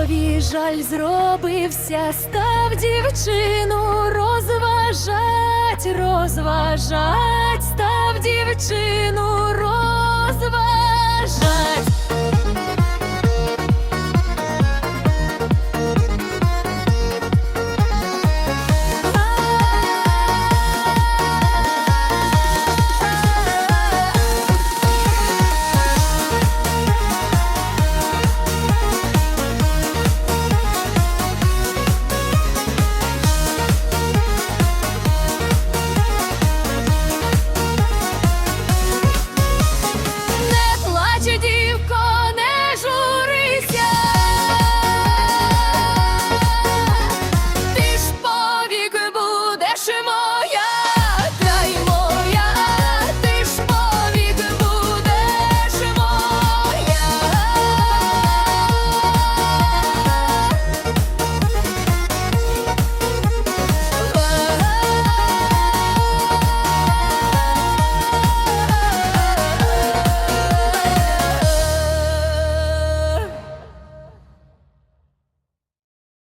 Кові жаль зробився, став дівчину. ро